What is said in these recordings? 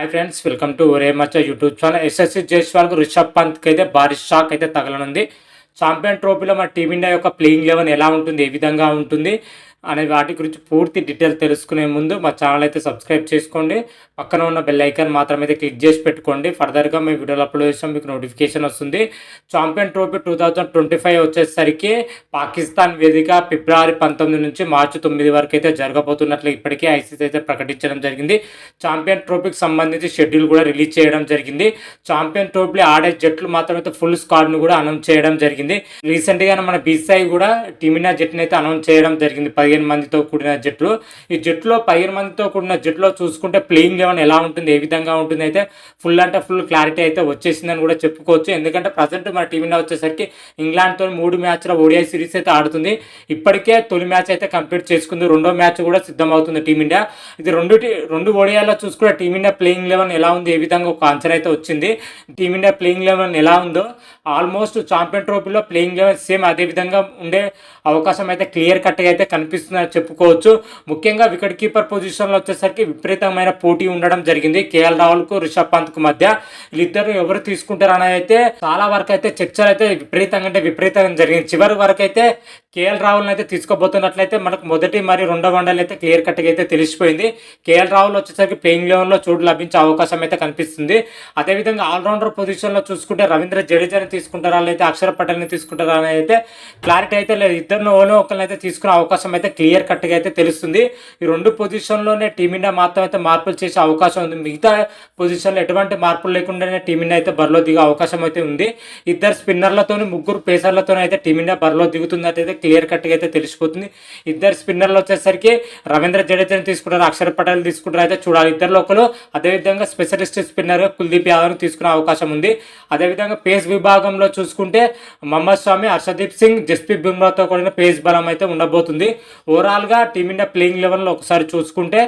Hi friends welcome to ఒరే మచ్చ YouTube channel SSC జైస్వాల్కు రిషబ్ పంత్కి అయితే భారీ షాక్ అయితే తగలనుంది. ఛాంపియన్ ట్రోఫీలో మన టీమిండియా యొక్క ప్లేయింగ్ లెవెన్ ఎలా ఉంటుంది? ఏ విధంగా ఉంటుంది? అనే వాటి గురించి పూర్తి డీటెయిల్ తెలుసుకునే ముందు మా ఛానల్ అయితే సబ్స్క్రైబ్ చేసుకోండి. పక్కన ఉన్న బెల్ ఐకాన్ మాత్రం అయితే క్లిక్ చేసి పెట్టుకోండి. ఫర్దర్గా మేము వీడియోలు అప్లోడ్ చేసాం మీకు నోటిఫికేషన్ వస్తుంది. Champion trophy two thousand twenty five వచ్చేసరికి పాకిస్తాన్ వేదిక ఫిబ్రవరి పంతొమ్మిది నుంచి మార్చి తొమ్మిది వరకు అయితే జరగబోతున్నట్లు ఇప్పటికే ఐసీసీ అయితే ప్రకటించడం జరిగింది. ఛాంపియన్ ట్రోఫీకి సంబంధించి షెడ్యూల్ కూడా రిలీజ్ చేయడం జరిగింది. ఛాంపియన్ ట్రోఫీ ఆడే జట్లు మాత్రం అయితే ఫుల్ స్క్వాడ్ను కూడా అనౌన్స్ చేయడం జరిగింది. రీసెంట్గా మన బీసీఐ కూడా టీమినా జట్టుని అయితే అనౌన్స్ చేయడం జరిగింది. పదిహేను మందితో కూడిన జట్లు. ఈ జట్టులో పదిహేను మందితో కూడిన జట్టులో చూసుకుంటే ప్లేయింగ్ లెవెన్ ఎలా ఉంటుంది ఏ విధంగా ఉంటుంది అయితే ఫుల్ అంటే ఫుల్ క్లారిటీ అయితే వచ్చేసిందని కూడా చెప్పుకోవచ్చు. ఎందుకంటే ప్రజెంట్ మన టీమిండియా వచ్చేసరికి ఇంగ్లాండ్తో మూడు మ్యాచ్ల ఓడిఐ సిరీస్ అయితే ఆడుతుంది. ఇప్పటికే తొలి మ్యాచ్ అయితే కంప్లీట్ చేసుకుంది. రెండో మ్యాచ్ కూడా సిద్ధమవుతుంది టీమిండియా ఇది రెండు రెండు ఓడియాలో చూసుకుంటే టీమిండియా ప్లేయింగ్ లెవెన్ ఎలా ఉంది ఏ విధంగా ఒక ఆన్సర్ అయితే వచ్చింది. టీమిండియా ప్లేయింగ్ లెవెన్ ఎలా ఉందో ఆల్మోస్ట్ ఛాంపియన్ ట్రోఫీలో ప్లేయింగ్ లెవెన్ సేమ్ అదే విధంగా ఉండే అవకాశం అయితే క్లియర్ కట్గా అయితే కనిపిస్తుంది. కనిపిస్తుందని చెప్పుకోవచ్చు. ముఖ్యంగా వికెట్ కీపర్ పొజిషన్లో వచ్చేసరికి విపరీతమైన పోటీ ఉండడం జరిగింది. కేఎల్ రాహుల్కు రిషబ్ పంత్కు మధ్య. వీళ్ళిద్దరు ఎవరు తీసుకుంటారు అనేది అయితే చాలా వరకు అయితే చర్చలు అయితే విపరీతంగా అంటే విపరీతంగా జరిగింది. చివరి వరకు అయితే కేఎల్ రాహుల్ని అయితే తీసుకోబోతున్నట్లయితే మనకు మొదటి మరియు రెండో వన్డేలు అయితే క్లియర్ కట్గా అయితే తెలిసిపోయింది. కేఎల్ రాహుల్ వచ్చేసరికి ప్లేయింగ్ లెవెన్లో చోటు లభించే అవకాశం అయితే కనిపిస్తుంది. అదేవిధంగా ఆల్రౌండర్ పొజిషన్లో చూసుకుంటే రవీంద్ర జడేజాని తీసుకుంటారా లేదా అక్షర పటేల్ని తీసుకుంటారా అనేది అయితే క్లారిటీ అయితే లేదు. ఇద్దరిని ఓలో ఒకరిని అయితే తీసుకునే అవకాశం అయితే క్లియర్ కట్గా అయితే తెలుస్తుంది. ఈ రెండు పొజిషన్లోనే టీమిండియా మాత్రం అయితే మార్పులు చేసే అవకాశం ఉంది. మిగతా పొజిషన్లో ఎటువంటి మార్పులు లేకుండానే టీమిండియా అయితే బరిలో దిగే అవకాశం అయితే ఉంది. ఇద్దరు స్పిన్నర్లతోని ముగ్గురు పేసర్లతోనే అయితే టీమిండియా బరిలో దిగుతుంది అయితే క్లియర్ కట్గా అయితే తెలిసిపోతుంది. ఇద్దరు స్పిన్నర్లు వచ్చేసరికి రవీంద్ర జడేజాని తీసుకుంటారు అక్షర్ పటేల్ తీసుకుంటారు అయితే చూడాలి. ఇద్దరు ఒకరు అదేవిధంగా స్పెషలిస్ట్ స్పిన్నర్ కుల్దీప్ యాదవ్ను తీసుకునే అవకాశం ఉంది. అదేవిధంగా పేస్ విభాగంలో చూసుకుంటే మహమ్మద్ స్వామి హర్షదీప్ సింగ్ జస్ప్రీత్ బుమ్రాతో కూడిన పేస్ బలం అయితే ఉండబోతుంది. ఓవరాల్గా టీమిండియా ప్లేయింగ్ లెవెన్లో ఒకసారి చూసుకుంటే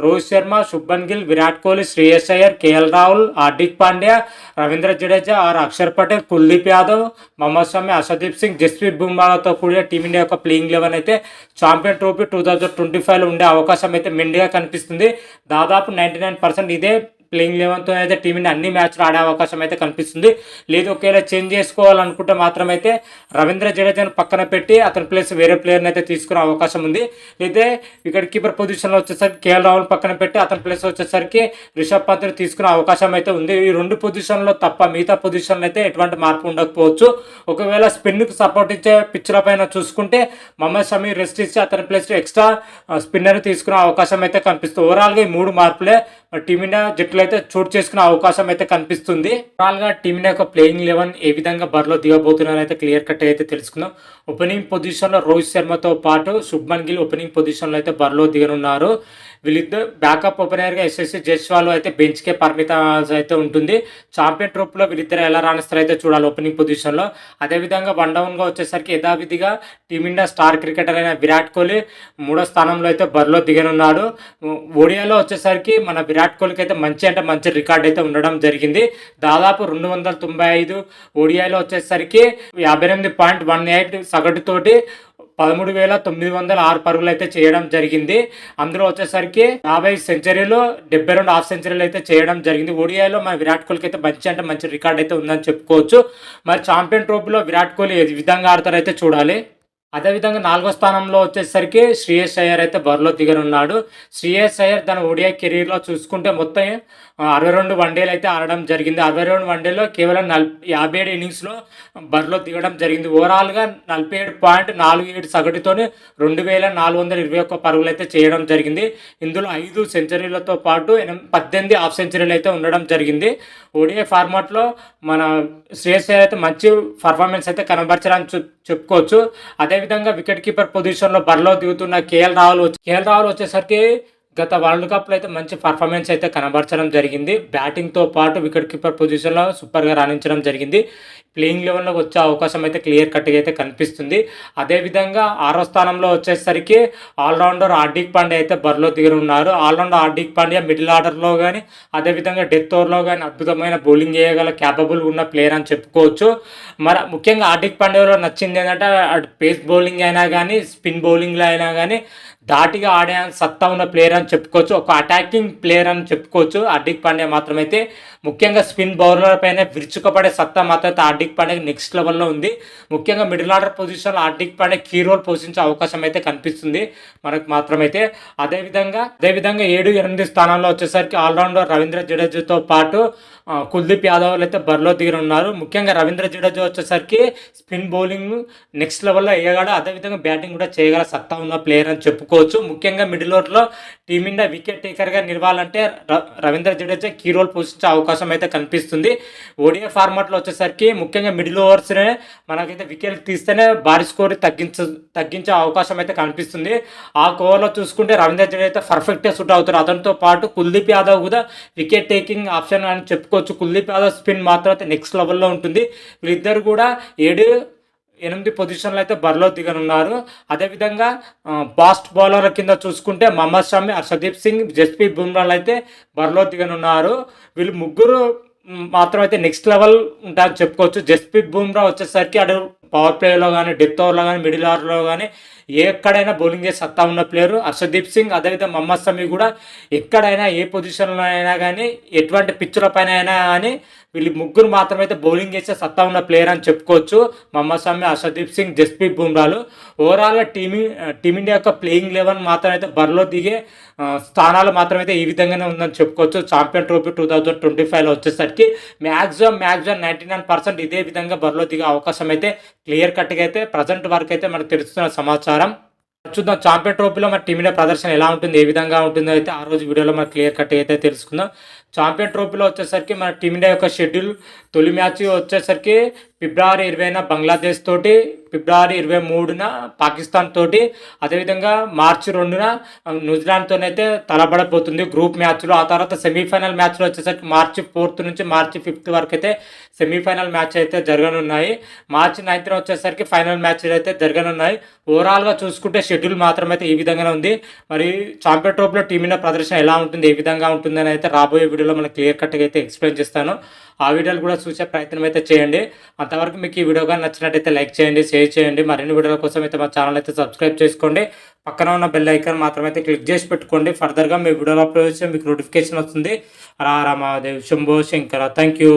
రోహిత్ శర్మ శుభన్ గిల్ విరాట్ కోహ్లీ శ్రేయస్ అయ్యర్ కేఎల్ రాహుల్ హార్దిక్ పాండ్యా రవీంద్ర జడేజా ఆర్ అక్షర్ పటేల్ కుల్దీప్ యాదవ్ మహమ్మద్ షమి అసదీప్ సింగ్ జస్ప్రీత్ బుమ్రాలతో కూడిన టీమిండియా యొక్క ప్లేయింగ్ లెవెన్ అయితే champion trophy two thousand twenty ఫైవ్లో ఉండే అవకాశం అయితే మెండుగా కనిపిస్తుంది. దాదాపు నైంటీ నైన్ పర్సెంట్ ఇదే ప్లేయింగ్ లెవెన్తో అయితే టీంని అన్ని మ్యాచ్లు ఆడే అవకాశం అయితే కనిపిస్తుంది. లేదు ఒకవేళ చేంజ్ చేసుకోవాలనుకుంటే మాత్రం అయితే రవీంద్ర జడేజాను పక్కన పెట్టి అతని ప్లేస్ వేరే ప్లేయర్ని అయితే తీసుకునే అవకాశం ఉంది. లేదా వికెట్ కీపర్ పొజిషన్లో వచ్చేసరికి కేఎల్ రాహుల్ పక్కన పెట్టి అతని ప్లేస్ వచ్చేసరికి రిషబ్ పంత్ని తీసుకునే అవకాశం అయితే ఉంది. ఈ రెండు పొజిషన్లో తప్ప మిగతా పొజిషన్లో అయితే ఎటువంటి మార్పు ఉండకపోవచ్చు. ఒకవేళ స్పిన్కి సపోర్ట్ ఇచ్చే పిచ్చుల పైన చూసుకుంటే మహమ్మద్ షమీ రెస్ట్ ఇచ్చి అతని ప్లేస్ ఎక్స్ట్రా స్పిన్నర్ తీసుకునే అవకాశం అయితే కనిపిస్తుంది. ఓవరాల్గా ఈ మూడు మార్పులే టీమిండియా జట్లు అయితే చోటు చేసుకునే అవకాశం అయితే కనిపిస్తుంది. ఓవరాల్గా టీమిండియా యొక్క ప్లేయింగ్ లెవెన్ ఏ విధంగా బరిలో దిగబోతున్నారో అయితే క్లియర్ కట్ అయితే తెలుసుకుందాం. ఓపెనింగ్ పొజిషన్లో రోహిత్ శర్మతో పాటు శుభ్మన్ గిల్ ఓపెనింగ్ పొజిషన్లో అయితే బరిలో దిగనున్నారు. వీళ్ళిద్దరు బ్యాకప్ ఓపెనర్గా ఎస్ఎస్సి జస్వాల్ అయితే బెంచ్కే పరిమితం అయితే ఉంటుంది. ఛాంపియన్ ట్రూప్లో వీళ్ళిద్దరు ఎలా రాణిస్తారు అయితే చూడాలి ఓపెనింగ్ పొజిషన్లో. అదేవిధంగా వన్ డౌన్గా వచ్చేసరికి యథావిధిగా టీమిండియా స్టార్ క్రికెటర్ అయిన విరాట్ కోహ్లీ మూడో స్థానంలో అయితే బరిలో దిగనున్నాడు. ఒడియాలో వచ్చేసరికి మన విరాట్ కోహ్లీకి అయితే మంచి అంటే మంచి రికార్డ్ అయితే ఉండడం జరిగింది. దాదాపు రెండు వందల తొంభై ఐదు ఓడియాలో వచ్చేసరికి యాభై ఎనిమిది పాయింట్ వన్ ఎయిట్ సగటుతోటి పదమూడు వేల తొమ్మిది వందల ఆరు పరుగులు అయితే చేయడం జరిగింది. అందులో వచ్చేసరికి యాభై సెంచరీలు డెబ్బై రెండు హాఫ్ సెంచరీలు అయితే చేయడం జరిగింది. ఓడిఐలో మన విరాట్ కోహ్లీకి అయితే మంచి అంటే మంచి రికార్డ్ అయితే ఉందని చెప్పుకోవచ్చు. మరి ఛాంపియన్ ట్రోఫీలో విరాట్ కోహ్లీ ఏ విధంగా ఆడతారైతే చూడాలి. అదేవిధంగా నాలుగో స్థానంలో వచ్చేసరికి శ్రేయస్ అయ్యర్ అయితే బరిలో దిగనున్నాడు. శ్రేయస్ అయ్యర్ తన ఒడియా కెరీర్లో చూసుకుంటే మొత్తం అరవై రెండు వన్డేలు అయితే ఆడడం జరిగింది. అరవై రెండు వన్డేలో కేవలం నల్ యాభై ఏడు ఇన్నింగ్స్లో బరిలో దిగడం జరిగింది. ఓవరాల్గా నలభై ఏడు పాయింట్ నాలుగు ఏడు సగటుతోనే రెండు వేల నాలుగు వందల ఇరవై ఒక్క పరుగులు అయితే చేయడం జరిగింది. ఇందులో ఐదు సెంచరీలతో పాటు పద్దెనిమిది హాఫ్ సెంచరీలు అయితే ఉండడం జరిగింది. ఓడిఐ ఫార్మాట్లో మన శ్రేయస్ అయ్యర్ అయితే మంచి పర్ఫార్మెన్స్ అయితే కనబరచడానికి చెప్పుకోవచ్చు. చెప్పుకోవచ్చు అదేవిధంగా వికెట్ కీపర్ పొజిషన్లో బరిలో దిగుతున్న కేఎల్ రాహుల్ కేఎల్ రాహుల్ వచ్చేసరికి గత వరల్డ్ కప్లో అయితే మంచి పర్ఫార్మెన్స్ అయితే కనబరచడం జరిగింది. బ్యాటింగ్తో పాటు వికెట్ కీపర్ పొజిషన్లో సూపర్గా రాణించడం జరిగింది. ప్లేయింగ్ లెవెన్లోకి వచ్చే అవకాశం అయితే క్లియర్ కట్గా అయితే కనిపిస్తుంది. అదేవిధంగా ఆరో స్థానంలో వచ్చేసరికి ఆల్రౌండర్ హార్దిక్ పాండే అయితే బరిలో దిగి ఉన్నారు. ఆల్రౌండర్ హార్దిక్ పాండ్యా మిడిల్ ఆర్డర్లో కానీ అదేవిధంగా డెత్ ఓవర్లో కానీ అద్భుతమైన బౌలింగ్ చేయగల క్యాపబుల్ ఉన్న ప్లేయర్ అని చెప్పుకోవచ్చు. మరి ముఖ్యంగా హార్దిక్ పాండ్యాలో నచ్చింది ఏంటంటే పేస్ బౌలింగ్ అయినా కానీ స్పిన్ బౌలింగ్లో అయినా కానీ దాటిగా ఆడే సత్తా ఉన్న ప్లేయర్ అని చెప్పుకోవచ్చు. ఒక అటాకింగ్ ప్లేయర్ అని చెప్పుకోవచ్చు. హార్దిక్ పాండ్యా మాత్రమైతే ముఖ్యంగా స్పిన్ బౌలర్ పైన విరుచుకపడే సత్తా మాత్రం అయితే హార్దిక్ పాండ్యా నెక్స్ట్ లెవెల్లో ఉంది. ముఖ్యంగా మిడిల్ ఆర్డర్ పొజిషన్లో హార్దిక్ పాండ్యా కీ రోల్ పోషించే అవకాశం అయితే కనిపిస్తుంది. మనకు మాత్రమైతే అదేవిధంగా అదేవిధంగా ఏడు ఎనిమిది స్థానాల్లో వచ్చేసరికి ఆల్రౌండర్ రవీంద్ర జడేజాతో పాటు కుల్దీప్ యాదవ్ అయితే బరిలో దిగి ఉన్నారు ముఖ్యంగా రవీంద్ర జడేజా వచ్చేసరికి స్పిన్ బౌలింగ్ నెక్స్ట్ లెవెల్లో వేయగలడు అదేవిధంగా బ్యాటింగ్ కూడా చేయగల సత్తా ఉన్న ప్లేయర్ అని చెప్పుకోవచ్చు. ముఖ్యంగా మిడిల్ ఓవర్లో టీమిండియా వికెట్ టేకర్గా నిలవాలంటే ర- రవీంద్ర జడేజా కీ రోల్ పోషించే అవకాశం అయితే కనిపిస్తుంది. ఓడిఐ ఫార్మాట్లో వచ్చేసరికి ముఖ్యంగా మిడిల్ ఓవర్స్నే మనకైతే వికెట్ తీస్తేనే భారీ స్కోర్ తగ్గించ తగ్గించే అవకాశం అయితే కనిపిస్తుంది. ఆ ఓవర్లో చూసుకుంటే రవీంద్ర జడేజా అయితే పర్ఫెక్ట్గా సూట్ అవుతారు అతనితో పాటు కుల్దీప్ యాదవ్ కూడా వికెట్ టేకింగ్ ఆప్షన్ అని చెప్పుకోవచ్చు. కుల్దీప్ యాదవ్ స్పిన్ మాత్రం అయితే నెక్స్ట్ లెవెల్లో ఉంటుంది. వీళ్ళిద్దరు కూడా ఏడు ఎనిమిది పొజిషన్లు అయితే బరిలో దిగనున్నారు. అదేవిధంగా బాస్ట్ ఫాస్ట్ బౌలర్ల కింద చూసుకుంటే మహమ్మద్ షమి హర్షదీప్ సింగ్ జస్ప్రీత్ బుమ్రాలు అయితే బరిలో దిగనున్నారు. వీళ్ళు ముగ్గురు మాత్రం అయితే నెక్స్ట్ లెవెల్ ఉంటారని చెప్పుకోవచ్చు. జస్ప్రీత్ బుమ్రా వచ్చేసరికి అటు పవర్ ప్లేలో కానీ డెత్ ఓవర్లో కానీ మిడిల్ ఓవర్లో కానీ ఎక్కడైనా బౌలింగ్ చేసి సత్తా ఉన్న ప్లేయర్. హర్షదీప్ సింగ్ అదేవిధంగా మహమ్మద్ సమీ కూడా ఎక్కడైనా ఏ పొజిషన్లో అయినా కానీ ఎటువంటి పిచ్చుల పైన అయినా కానీ వీళ్ళు ముగ్గురు మాత్రమైతే బౌలింగ్ చేసే సత్తా ఉన్న ప్లేయర్ అని చెప్పుకోవచ్చు. మహమ్మద్ షమి హర్షదీప్ సింగ్ జస్ప్రీత్ బుమ్రాలు. ఓవరాల్గా టీమి టీమిండియా యొక్క ప్లేయింగ్ లెవెన్ మాత్రమైతే బరిలో దిగే స్థానాలు మాత్రమైతే ఈ విధంగానే ఉందని చెప్పుకోవచ్చు. Champion trophy two thousand twenty ఫైవ్లో వచ్చేసరికి maximum maximum ninety nine percent ఇదే విధంగా బరిలో దిగే అవకాశం అయితే క్లియర్ కట్గా అయితే ప్రజెంట్ వరకు అయితే మనకు తెలుస్తున్న సమాచారం. చూద్దాం ఛాంపియన్ ట్రోఫీలో మన టీమిండియా ప్రదర్శన ఎలా ఉంటుంది ఏ విధంగా ఉంటుందో అయితే ఆ రోజు వీడియోలో మనకు క్లియర్ కట్ అయితే తెలుసుకుందాం. ఛాంపియన్ ట్రోఫీలో వచ్చేసరికి మన టీమిండియా యొక్క షెడ్యూల్ తొలి మ్యాచ్ వచ్చేసరికి ఫిబ్రవరి ఇరవైన బంగ్లాదేశ్ తోటి ఫిబ్రవరి ఇరవై మూడున పాకిస్తాన్ తోటి అదేవిధంగా మార్చి రెండున న్యూజిలాండ్తోనైతే తలబడబోతుంది గ్రూప్ మ్యాచ్లో ఆ తర్వాత సెమీఫైనల్ మ్యాచ్లో వచ్చేసరికి మార్చి ఫోర్త్ నుంచి మార్చి ఫిఫ్త్ వరకు అయితే సెమీఫైనల్ మ్యాచ్ అయితే జరగనున్నాయి. మార్చి నైన్త్న వచ్చేసరికి ఫైనల్ మ్యాచ్ అయితే జరగనున్నాయి. ఓవరాల్గా చూసుకుంటే షెడ్యూల్ మాత్రం అయితే ఈ విధంగానే ఉంది. మరి ఛాంపియన్ ట్రోఫీలో టీమిండియా ప్రదర్శన ఎలా ఉంటుంది ఏ విధంగా ఉంటుందని అయితే రాబోయే వీడియోలో మనకు క్లియర్ కట్గా అయితే ఎక్స్ప్లెయిన్ చేస్తాను. ఆ వీడియోలు కూడా చూసే ప్రయత్నం అయితే చేయండి. అంతవరకు మీకు ఈ వీడియోగా నచ్చినట్టయితే లైక్ చేయండి షేర్ చేయండి. మరిన్ని వీడియోల కోసం అయితే మా ఛానల్ అయితే సబ్స్క్రైబ్ చేసుకోండి. పక్కన ఉన్న బెల్ ఐకాన్ మాత్రమైతే క్లిక్ చేసి పెట్టుకోండి. ఫర్దర్గా మీ వీడియోలో అప్లోడ్ చేస్తే మీకు నోటిఫికేషన్ వస్తుంది. రా రామాదేవ్ శంభో శంకర. Thank you.